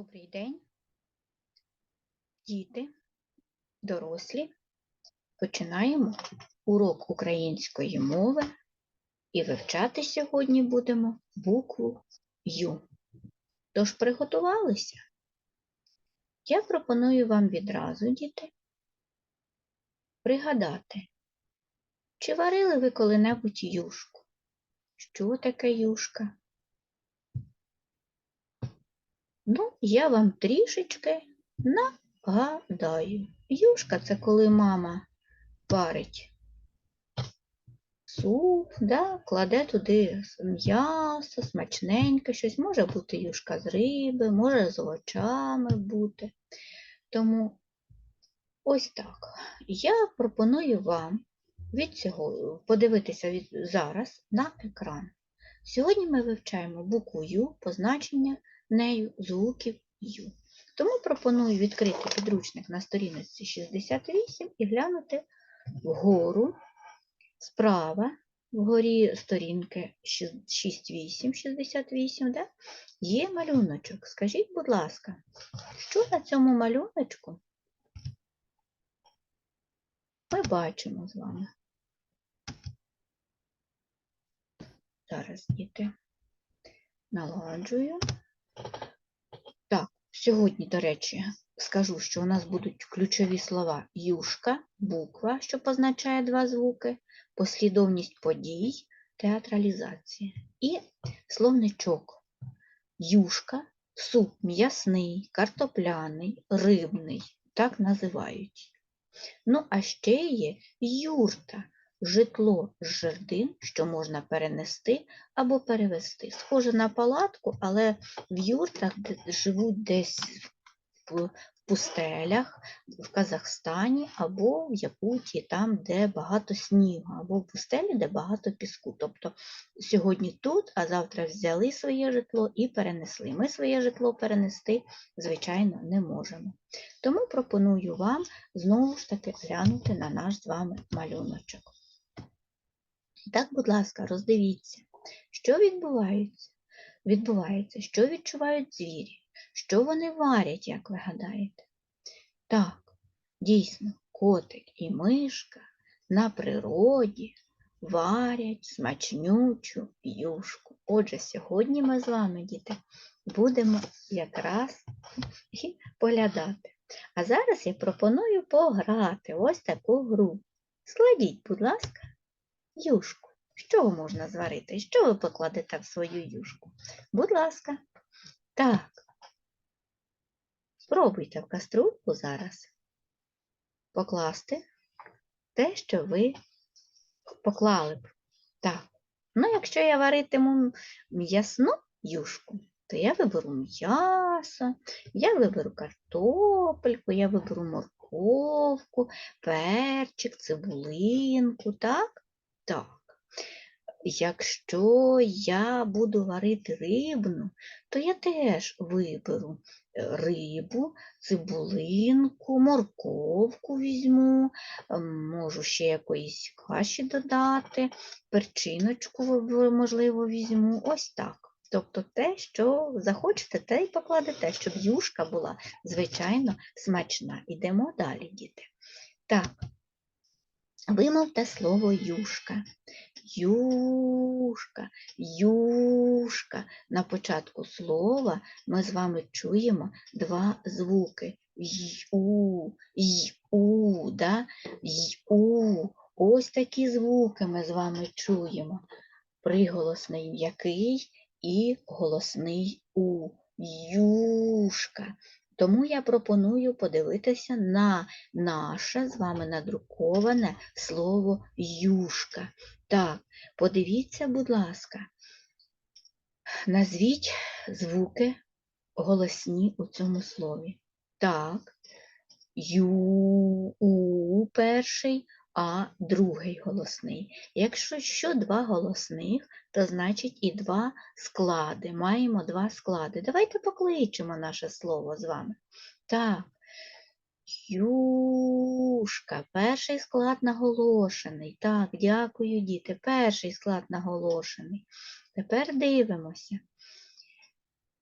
Добрий день, діти, дорослі. Починаємо урок української мови і вивчати сьогодні будемо букву Ю. Тож приготувалися? Я пропоную вам відразу, діти, пригадати, чи варили ви коли-небудь юшку? Що таке юшка? Ну, я вам трішечки нагадаю. Юшка це коли мама варить суп, да, кладе туди м'ясо, смачненьке щось. Може бути юшка з риби, може з овочами бути. Тому ось так. Я пропоную вам від цього подивитися від, зараз на екран. Сьогодні ми вивчаємо букву Ю, позначення нею звуків Ю. Тому пропоную відкрити підручник на сторіночці 68 і глянути вгору, справа, вгорі сторінки 6-8, 68, да? є малюночок. Скажіть, будь ласка, що на цьому малюночку ми бачимо з вами? Зараз, діти, наладжую. Так, сьогодні, до речі, скажу, що у нас будуть ключові слова юшка, буква, що позначає два звуки, послідовність подій, театралізація. І словничок юшка, суп м'ясний, картопляний, рибний, так називають. Ну, а ще є юрта, житло з жердин, що можна перенести або перевести. Схоже на палатку, але в юртах живуть десь в пустелях, в Казахстані або в Якутії, там, де багато снігу, або в пустелі, де багато піску. Тобто сьогодні тут, а завтра взяли своє житло і перенесли. Ми своє житло перенести, звичайно, не можемо. Тому пропоную вам знову ж таки глянути на наш з вами малюночок. Так, будь ласка, роздивіться, що відбувається? Відбувається, що відчувають звірі, що вони варять, як ви гадаєте? Так, дійсно, котик і мишка на природі варять смачнючу юшку. Отже, сьогодні ми з вами, діти, будемо якраз і поглядати. А зараз я пропоную пограти ось таку гру. Складіть, будь ласка, юшку. Чого можна зварити? Що ви покладете в свою юшку? Будь ласка. Так. Спробуйте в каструльку зараз покласти те, що ви поклали б. Так. Ну, якщо я варитиму м'ясну юшку, то я виберу м'ясо, я виберу картопельку, я виберу морковку, перчик, цибулинку, так? Так. Якщо я буду варити рибну, то я теж виберу е, рибу, цибулинку, морковку візьму, можу ще якоїсь каші додати, перчиночку, можливо, візьму. Ось так. Тобто те, що захочете, те й покладете, щоб юшка була, звичайно, смачна. Ідемо далі, діти. Так, вимовте слово юшка. Юшка, юшка. На початку слова ми з вами чуємо два звуки. Ю, ю, да? Ю. Ось такі звуки ми з вами чуємо. Приголосний м'який і голосний у. Юшка. Тому я пропоную подивитися на наше з вами надруковане слово юшка. Так, подивіться, будь ласка, назвіть звуки голосні у цьому слові. Так, ю, у перший, а другий голосний. Якщо що два голосних, то значить і два склади. Маємо два склади. Давайте покличемо наше слово з вами. Так, юшка, перший склад наголошений. Так, дякую, діти. Перший склад наголошений. Тепер дивимося.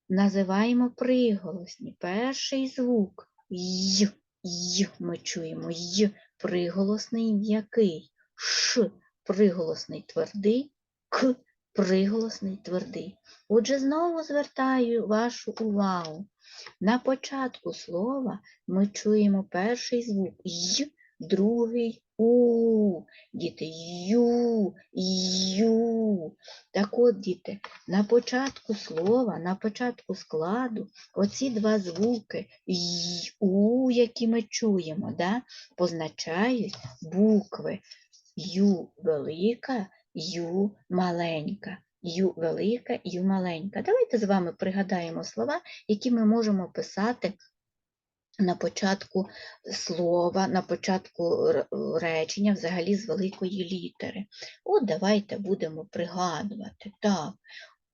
називаємо приголосні. Перший звук й, й ми чуємо й, приголосний м'який, ш, приголосний твердий, к, приголосний твердий. Отже, знову звертаю вашу увагу. На початку слова ми чуємо перший звук й, другий у. Діти ю, ю. Так от, діти, на початку слова, на початку складу, оці два звуки й, у, які ми чуємо, да, позначають букви ю велика, ю маленька. Ю велика, ю маленька. Давайте з вами пригадаємо слова, які ми можемо писати на початку слова, на початку речення, взагалі з великої літери. От давайте будемо пригадувати. Так,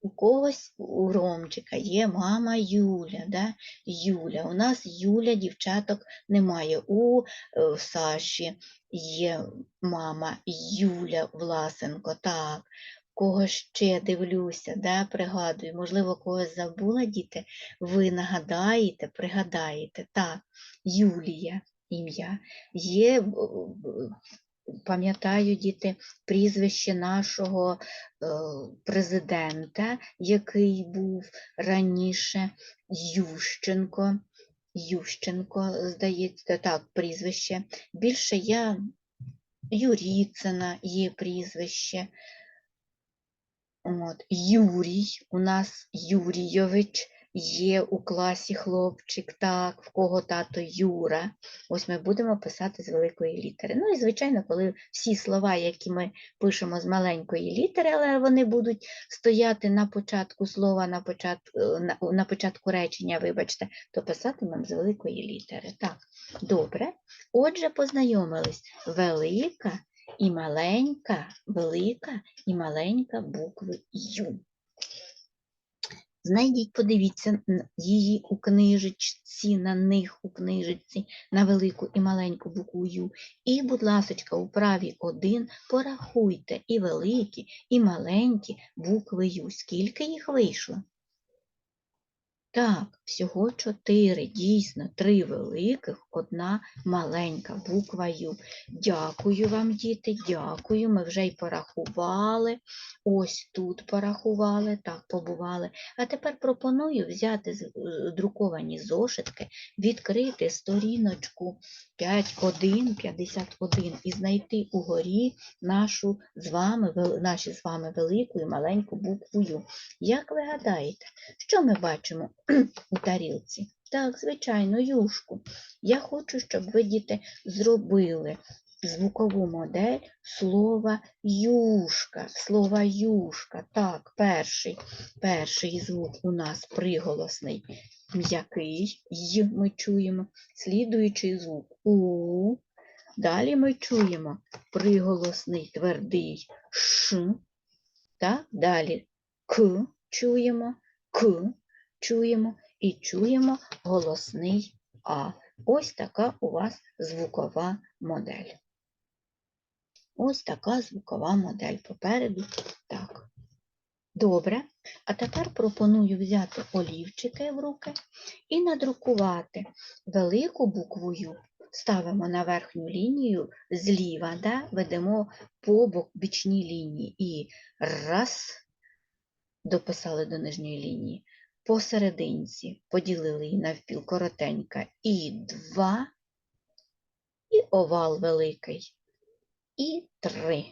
у когось у Ромчика є мама Юля, да? Юля. У нас Юля, дівчаток немає. У е, Саші є мама Юля Власенко. Так. Кого ще дивлюся, да, пригадую, можливо, когось забула, діти, ви нагадаєте, пригадаєте. Так, Юлія ім'я. Є, пам'ятаю, діти, прізвище нашого е, президента, який був раніше Ющенко. Ющенко, здається, так, прізвище. Більше я Юріцина є прізвище. От, Юрій, у нас Юрійович є у класі хлопчик, так, в кого тато Юра. Ось ми будемо писати з великої літери. Ну і, звичайно, коли всі слова, які ми пишемо з маленької літери, але вони будуть стояти на початку слова, на початку, на, на початку речення, вибачте, то писатимемо з великої літери. Так, добре. Отже, познайомились. Велика і маленька, велика і маленька букви Ю. Знайдіть, подивіться її у книжечці, на них у книжечці, на велику і маленьку букву Ю. І, будь ласочка, у праві один порахуйте і великі, і маленькі букви Ю. Скільки їх вийшло? Так, всього чотири, дійсно, три великих, одна маленька буква Ю. Дякую вам, діти, дякую. Ми вже й порахували. Ось тут порахували, так, побували. А тепер пропоную взяти друковані зошитки, відкрити сторіночку 5.1, 51 і знайти угорі нашу з вами, наші з вами велику і маленьку букву Ю. Як ви гадаєте, що ми бачимо у тарілці? Так, звичайно, юшку. Я хочу, щоб ви, діти, зробили звукову модель слова юшка. Слова юшка. Так, перший, перший звук у нас приголосний м'який, й ми чуємо. Слідуючий звук у. Далі ми чуємо приголосний твердий ш. Так, далі к чуємо, к чуємо і чуємо голосний А. Ось така у вас звукова модель. Ось така звукова модель попереду. Так. Добре. А тепер пропоную взяти олівчики в руки і надрукувати велику букву. Ставимо на верхню лінію зліва, да? ведемо по бічній лінії. І раз, дописали до нижньої лінії, посерединці поділили її навпіл коротенька, і два, і овал великий, і три.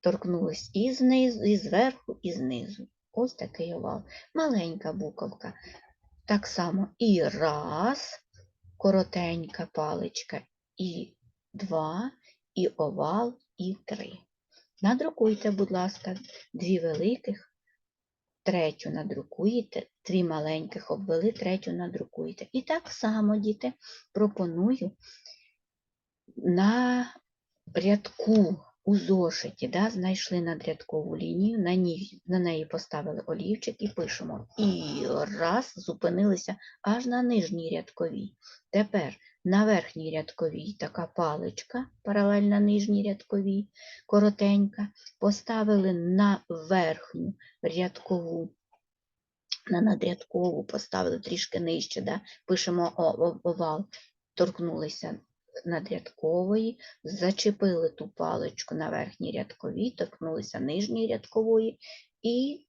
Торкнулись і знизу, і зверху, і знизу. Ось такий овал. Маленька буковка. Так само і раз, коротенька паличка, і два, і овал, і три. Надрукуйте, будь ласка, дві великих, третю надрукуєте, дві маленьких обвели, третю надрукуєте. І так само, діти, пропоную на рядку у зошиті, да, знайшли надрядкову лінію, на, ній, на неї поставили олівчик і пишемо. І раз, зупинилися аж на нижній рядковій. Тепер на верхній рядковій така паличка, паралельна нижній рядковій, коротенька, поставили на верхню рядкову на надрядкову поставили трішки нижче, да? пишемо овал, торкнулися надрядкової, зачепили ту паличку на верхній рядковій, торкнулися нижньої рядкової і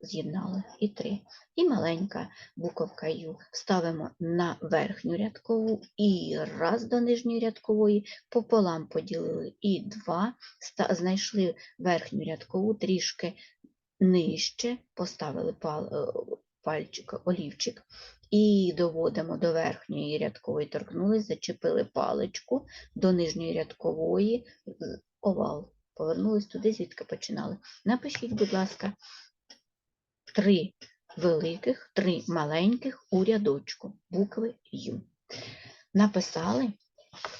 з'єднали. І три. І маленька буковка Ю ставимо на верхню рядкову і раз до нижньої рядкової, пополам поділили і два, знайшли верхню рядкову трішки нижче, поставили е, пальчик, олівчик і доводимо до верхньої рядкової, торкнулись, зачепили паличку до нижньої рядкової, овал. Повернулись туди, звідки починали. Напишіть, будь ласка, три великих, три маленьких у рядочку, букви Ю. Написали.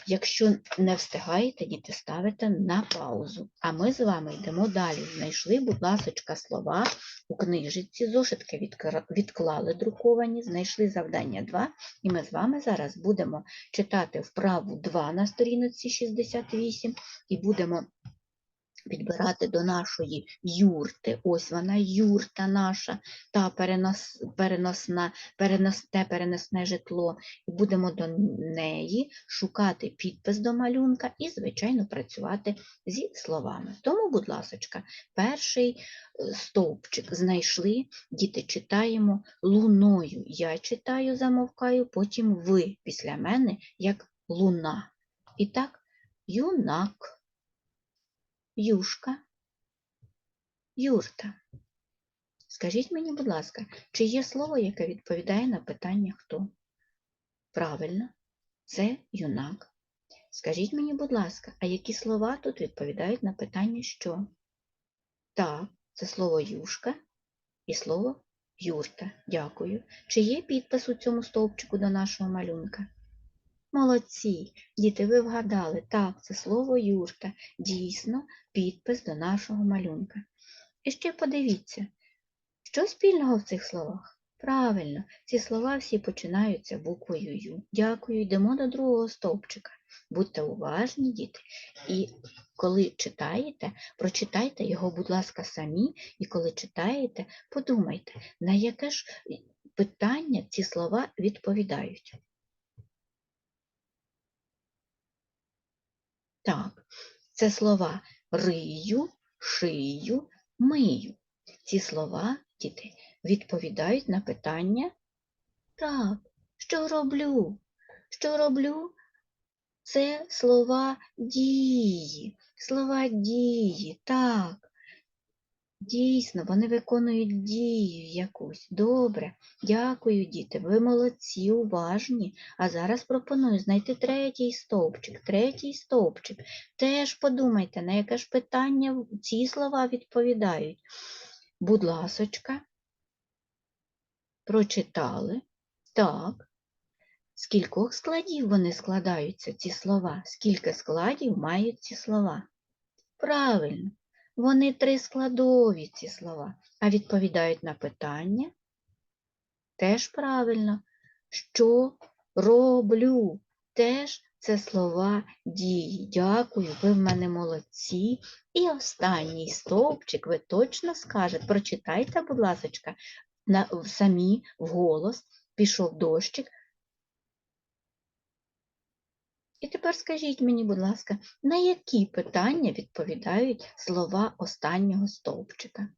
Якщо не встигаєте, діти, ставите на паузу. А ми з вами йдемо далі. Знайшли, будь ласочка, слова у книжці, зошитки відклали друковані, знайшли завдання 2, і ми з вами зараз будемо читати вправу 2 на сторінці 68 і будемо підбирати до нашої юрти. Ось вона, юрта наша, та перенос, переносна, переносне, перенесне житло. І будемо до неї шукати підпис до малюнка і, звичайно, працювати зі словами. Тому, будь ласочка, перший е, стовпчик знайшли, діти читаємо луною. Я читаю, замовкаю, потім ви після мене, як луна. І так, юнак. Юшка, юрта. Скажіть мені, будь ласка, чи є слово, яке відповідає на питання хто? Правильно, це юнак. Скажіть мені, будь ласка, а які слова тут відповідають на питання що? Так, це слово юшка і слово юрта. Дякую. Чи є підпис у цьому стовпчику до нашого малюнка? Молодці, діти, ви вгадали, так, це слово юрта, дійсно підпис до нашого малюнка. І ще подивіться, що спільного в цих словах? Правильно, ці слова всі починаються буквою Ю. Дякую, йдемо до другого стовпчика. Будьте уважні, діти, і коли читаєте, прочитайте його, будь ласка, самі, і коли читаєте, подумайте, на яке ж питання ці слова відповідають. Так, це слова рию, шию, мию. Ці слова, діти, відповідають на питання так, що роблю? Що роблю? Це слова дії. Слова дії, так. Дійсно, вони виконують дію якусь. Добре, дякую, діти. Ви молодці, уважні. А зараз пропоную знайти третій стовпчик. Третій стовпчик. Теж подумайте, на яке ж питання ці слова відповідають. Будь ласочка, прочитали. Так. З кількох складів вони складаються, ці слова? Скільки складів мають ці слова? Правильно, вони трискладові, ці слова, а відповідають на питання. Теж правильно. Що роблю? Теж це слова дії. Дякую, ви в мене молодці. І останній стовпчик ви точно скажете. Прочитайте, будь ласка, самі вголос. Пішов дощик. І тепер скажіть мені, будь ласка, на які питання відповідають слова останнього стовпчика?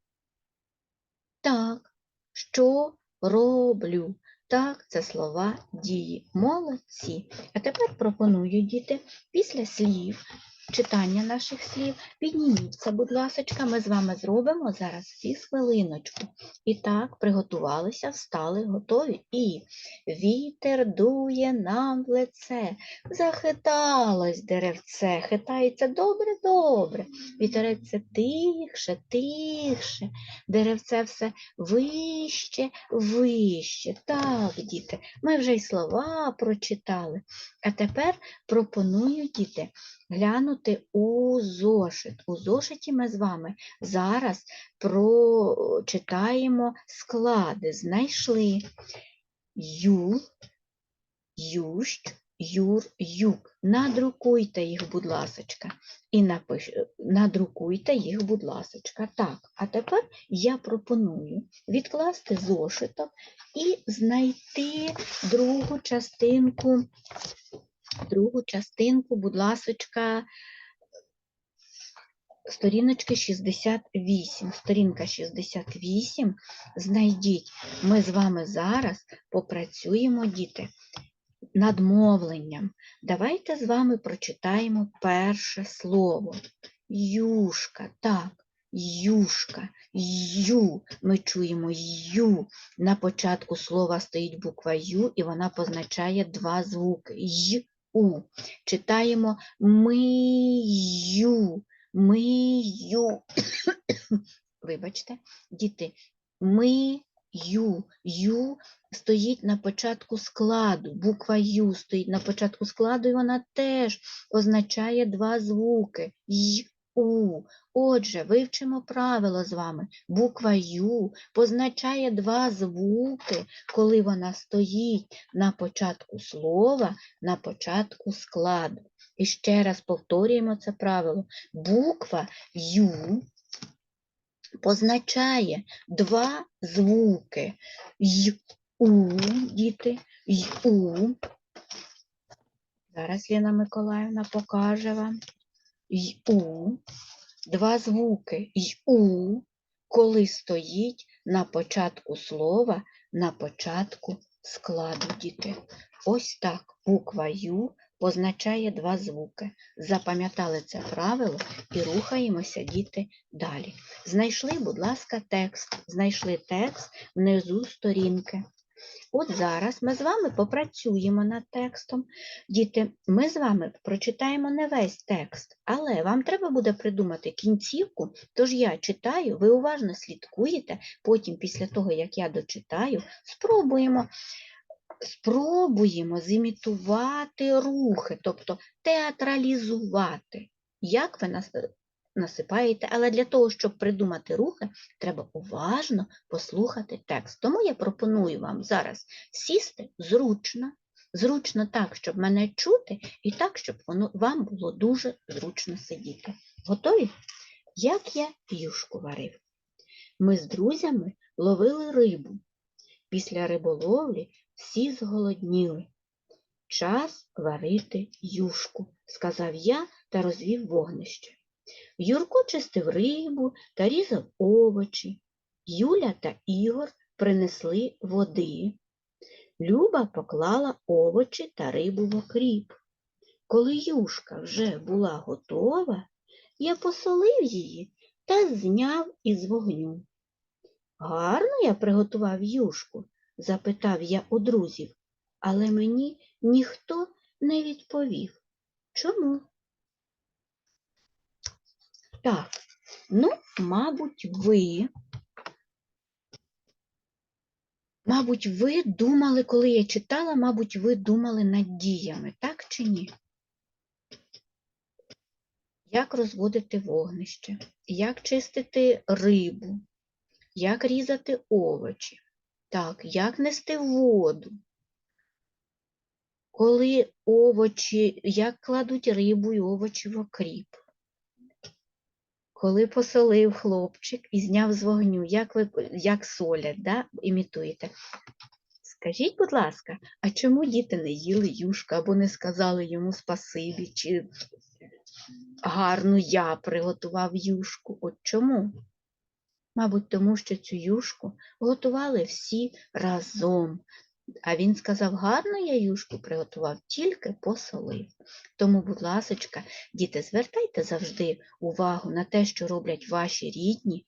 Так, що роблю? Так, це слова дії. Молодці. А тепер пропоную, діти, після слів, читання наших слів, підніміться, будь ласка, ми з вами зробимо зараз всі хвилиночку. І так, приготувалися, встали, готові. І вітер дує нам в лице, захиталось деревце, хитається добре-добре. Вітерець тихше, тихше, деревце все вище, вище. Так, діти, ми вже й слова прочитали. А тепер пропоную, діти, глянути у зошит. У зошиті ми з вами зараз прочитаємо склади. Знайшли ю, ющ, юр, юк. Надрукуйте їх, будь ласочка. І напиш... надрукуйте їх, будь ласочка. Так, а тепер я пропоную відкласти зошиток і знайти другу частинку, другу частинку, будь ласочка, сторіночки 68. Сторінка 68. Знайдіть. Ми з вами зараз попрацюємо, діти, над мовленням. Давайте з вами прочитаємо перше слово. Юшка. Так, юшка. Ю. Ми чуємо ю. На початку слова стоїть буква Ю, і вона позначає два звуки. Й, у. Читаємо мию. Мию. Вибачте, діти, мию. Ю стоїть на початку складу. Буква Ю стоїть на початку складу, і вона теж означає два звуки. Й, у. Отже, вивчимо правило з вами. Буква Ю позначає два звуки, коли вона стоїть на початку слова, на початку складу. І ще раз повторюємо це правило. Буква Ю позначає два звуки. Й, у, діти, й, у. Зараз Ліна Миколаївна покаже вам. Й, у. Два звуки й у, коли стоїть на початку слова, на початку складу, діти. Ось так буква Ю позначає два звуки. Запам'ятали це правило і рухаємося, діти, далі. Знайшли, будь ласка, текст. Знайшли текст внизу сторінки. От зараз ми з вами попрацюємо над текстом. Діти, ми з вами прочитаємо не весь текст, але вам треба буде придумати кінцівку, тож я читаю, ви уважно слідкуєте, потім, після того, як я дочитаю, спробуємо. Спробуємо зімітувати рухи, тобто театралізувати. Як ви насипаєте, але для того, щоб придумати рухи, треба уважно послухати текст. Тому я пропоную вам зараз сісти зручно, зручно так, щоб мене чути, і так, щоб воно вам було дуже зручно сидіти. Готові? Як я юшку варив. Ми з друзями ловили рибу. Після риболовлі всі зголодніли. Час варити юшку, сказав я та розвів вогнище. Юрко чистив рибу та різав овочі. Юля та Ігор принесли води. Люба поклала овочі та рибу в окріп. Коли юшка вже була готова, я посолив її та зняв із вогню. Гарно я приготував юшку? запитав я у друзів, але мені ніхто не відповів. Чому? Так, ну, мабуть, ви. Мабуть, ви думали, коли я читала, мабуть, ви думали над діями, так чи ні? Як розводити вогнище, як чистити рибу, як різати овочі, так, як нести воду, коли овочі, як кладуть рибу і овочі в окріп. Коли посолив хлопчик і зняв з вогню, як ви як солять, да, імітуєте. Скажіть, будь ласка, а чому діти не їли юшку або не сказали йому спасибі, чи гарно я приготував юшку? От чому? Мабуть, тому що цю юшку готували всі разом. А він сказав, гарно я юшку приготував, тільки посолив. Тому, будь ласочка, діти, звертайте завжди увагу на те, що роблять ваші рідні,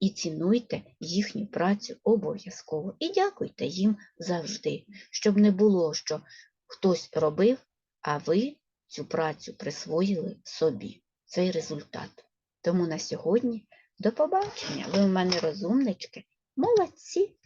і цінуйте їхню працю обов'язково. І дякуйте їм завжди, щоб не було, що хтось робив, а ви цю працю присвоїли собі, цей результат. Тому на сьогодні до побачення. Ви в мене розумнички, молодці!